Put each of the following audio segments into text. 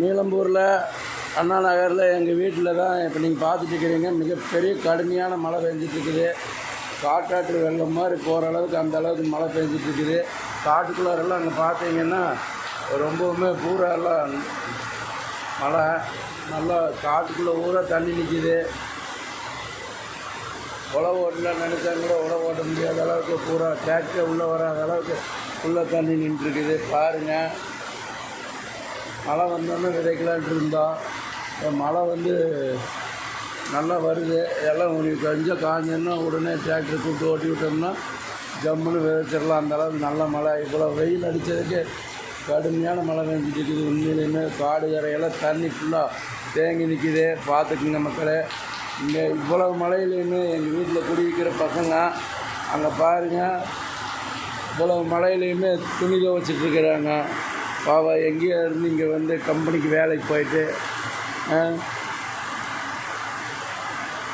நீலம்பூரில் அண்ணா நகரில் எங்கள் வீட்டில் தான் இப்போ நீங்கள் பார்த்துட்டு இருக்கிறீங்க. மிகப்பெரிய கடுமையான மழை பெஞ்சிட்ருக்குது காட்டாற்று வெள்ளம் மாதிரி போகிற அளவுக்கு அந்த அளவுக்கு மழை பெஞ்சிட்ருக்குது காட்டுக்குள்ளாரெல்லாம் அங்கே பார்த்தீங்கன்னா ரொம்பவுமே பூரா எல்லாம் மழை. நல்லா காட்டுக்குள்ளே ஊரா தண்ணி நிற்கிது உழவு ஓட்டலாம் நினச்சா கூட உழவு ஓட்ட முடியாத அளவுக்கு பூரா டிராக்டர் உள்ளே வராத அளவுக்கு உள்ளே தண்ணி நின்றுருக்குது. பாருங்கள் மழை வந்தோன்னே விதைக்கலான்ட்டு இருந்தோம். இப்போ மழை வந்து நல்லா வருது. எல்லாம் உங்களுக்கு கொஞ்சம் காஞ்சோன்னா உடனே டிராக்டர் கூப்பிட்டு ஓட்டி விட்டோம்னா ஜம்முன்னு விதைச்சிடலாம். அந்த அளவுக்கு நல்ல மழை. இவ்வளோ வெயில் அடித்ததுக்கு கடுமையான மழை பெஞ்சிட்டு இருக்குது உண்மையிலுமே காடு கரையெல்லாம் தண்ணி ஃபுல்லாக தேங்கி நிற்கிது பார்த்துக்குங்க மக்களே. இங்கே இவ்வளோ மழையிலையுமே எங்கள் வீட்டில் குடியிருக்கிற பசங்க அங்கே பாருங்கள் இவ்வளோ மழையிலையுமே துணி துவைச்சிட்டு இருக்கிறாங்க பாவா எங்கேயோ இருந்து இங்கே வந்து கம்பெனிக்கு வேலைக்கு போயிட்டு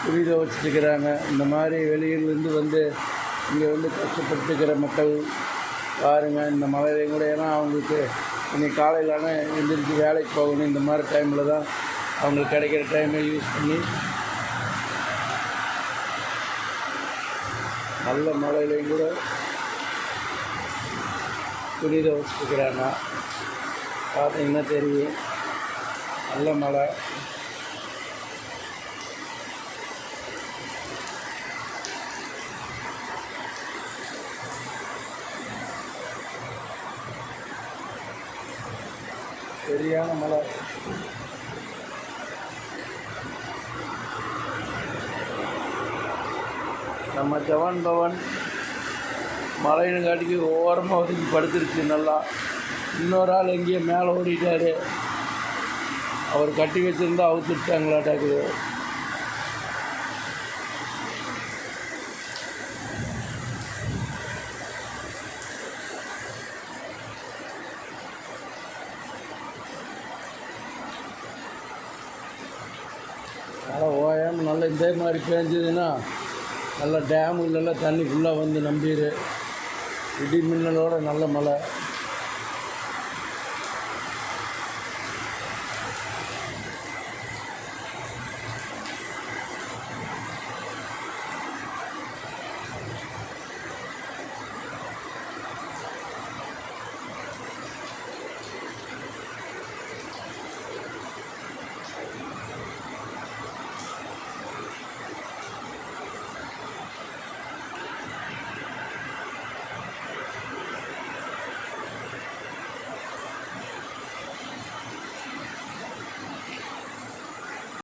துணி துவைச்சிட்டு இருக்கிறாங்க இந்த மாதிரி வெளியூர்லேருந்து வந்து இங்கே வந்து கஷ்டப்பட்டுக்கிற மக்கள் பாருங்கள் இந்த மழையிலையும் கூட ஏன்னா அவங்களுக்கு இன்றைக்கி காலையிலான எழுந்திரிச்சு வேலைக்கு போகணும். இந்த மாதிரி டைமில் தான் அவங்களுக்கு கிடைக்கிற டைமை யூஸ் பண்ணி நல்ல மழையிலையும் கூட துணி வச்சுருக்கிறாங்க. பார்த்தீங்கன்னா தெரியும். நல்ல மழை. சரியான மழை. நம்ம ஜவான் பவன் மழைன்னு காட்டிக்கு ஓரமாக ஒதுக்கி படுத்துருச்சு நல்லா. இன்னொரு ஆள் எங்கேயோ மேலே ஓடிட்டாரு. அவர் கட்டி வச்சுருந்தா அவுத்துட்டாங்களாட்டாக்குது மழை ஓயாமல் நல்லா இதே மாதிரி பேஞ்சதுன்னா நல்லா டேமுலெல்லாம் தண்ணி ஃபுல்லாக வந்து நம்பிடு இடி மின்னலோட நல்ல மழை.